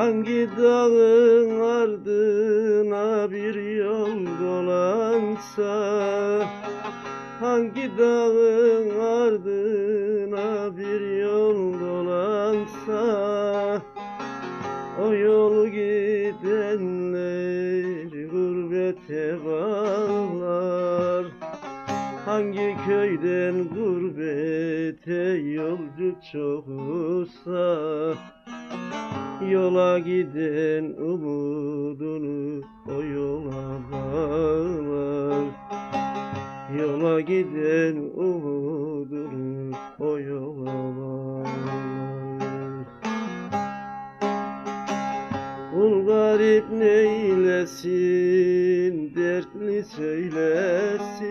Hangi dağın ardına bir yol dolansa Hangi dağın ardına bir yol dolansa O yolu gidenler gurbete bağlar. Hangi köyden gurbete yolcu çoksa Yola giden umudunu o yola bağlar. Yola giden umudunu o yola bağlar. Kul garip neylesin dertli söylesin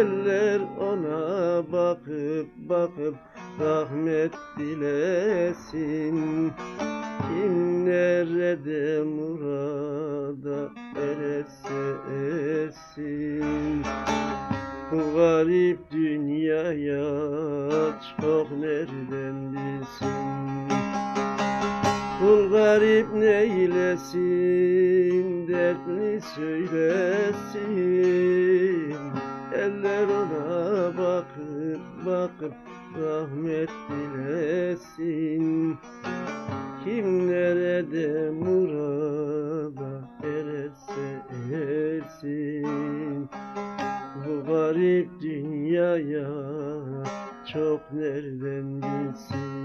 Eller ona bakıp bakıp rahmet dilesin. Kim nerede murada erese ersin. Bu garip dünyaya çok nereden bilsin? Kul garip dertli söylesin. Eller ona bakıp bakıp rahmet dilesin. Kim nerede murada ererse ersin. Bu garip dünyaya çok nereden bilsin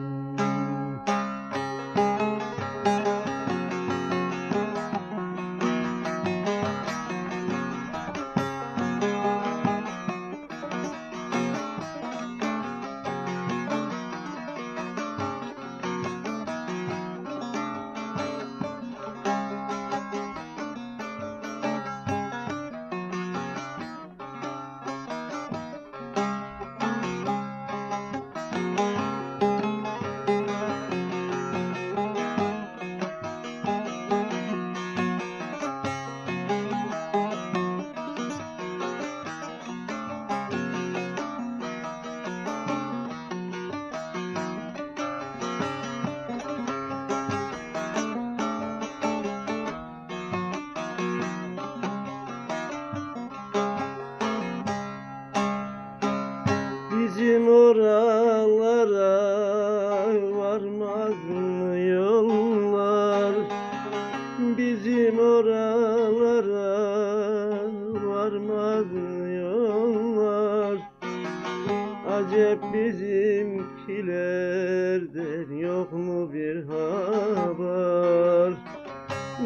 Acep bizimkilerden yok mu bir haber?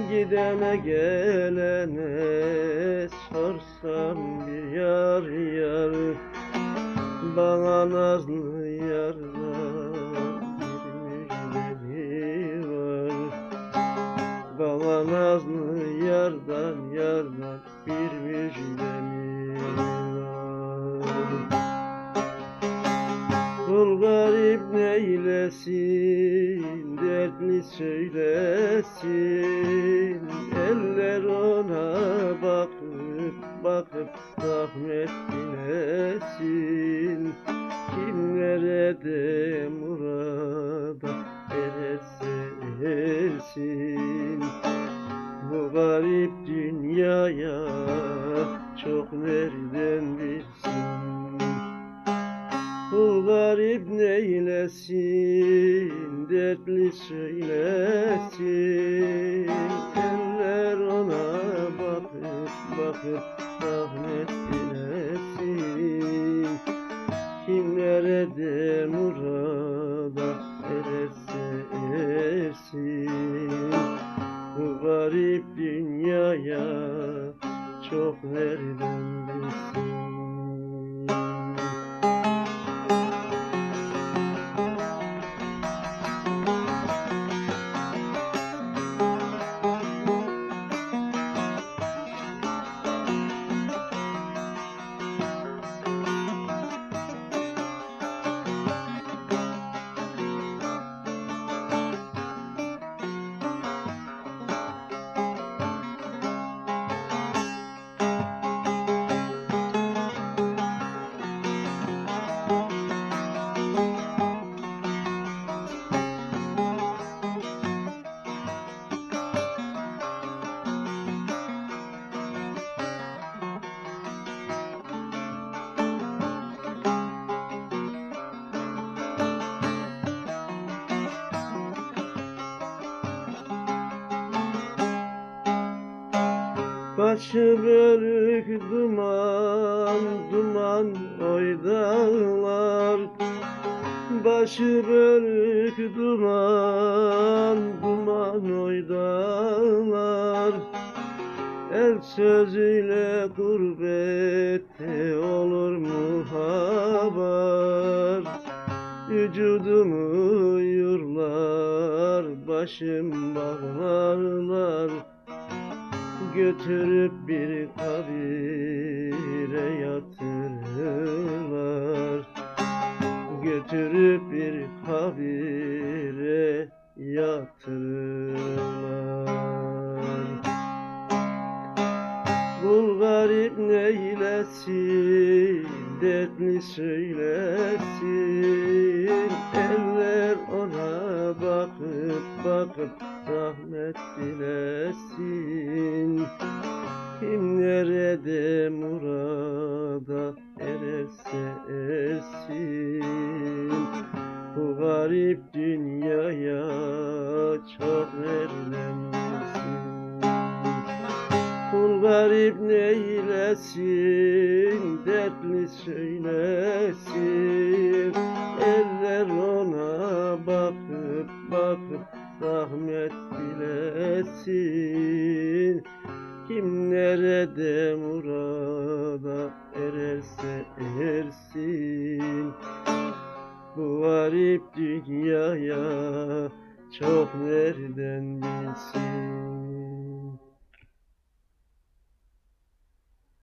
Gidene gelene sorsam bir yar yar bana nazlı yardan bir var Bana nazlı yardan yardan bir müjdeli Kul garip neylesin dertli söylesin. Eller ona bakıp bakıp rahmet dilesin. Kim nerede neylesin dertli söylesin Eller ona bakıp bakıp rahmet dilesin. Kim nerede murada Başı bölük duman duman oy dağlar. Başı bölük duman duman oy dağlar. El sözüyle gurbette olur mu haber Vücudumu yurlar başım bağlarlar Götürüp bir kabire yatırırlar Götürüp bir kabire yatırırlar Kul garip neylesin Dertli söylesin bakıp Rahmet dilesin. Kim nerede murada Ererse ersin. Bu garip dünyaya Çok verilen bilsin Kul garip neylesin, dertli söylesin. Eller ona bakıp bakıp rahmet dilesin. Kim nerede murada ererse ersin. Bu garip dünyaya çok nereden bilsin.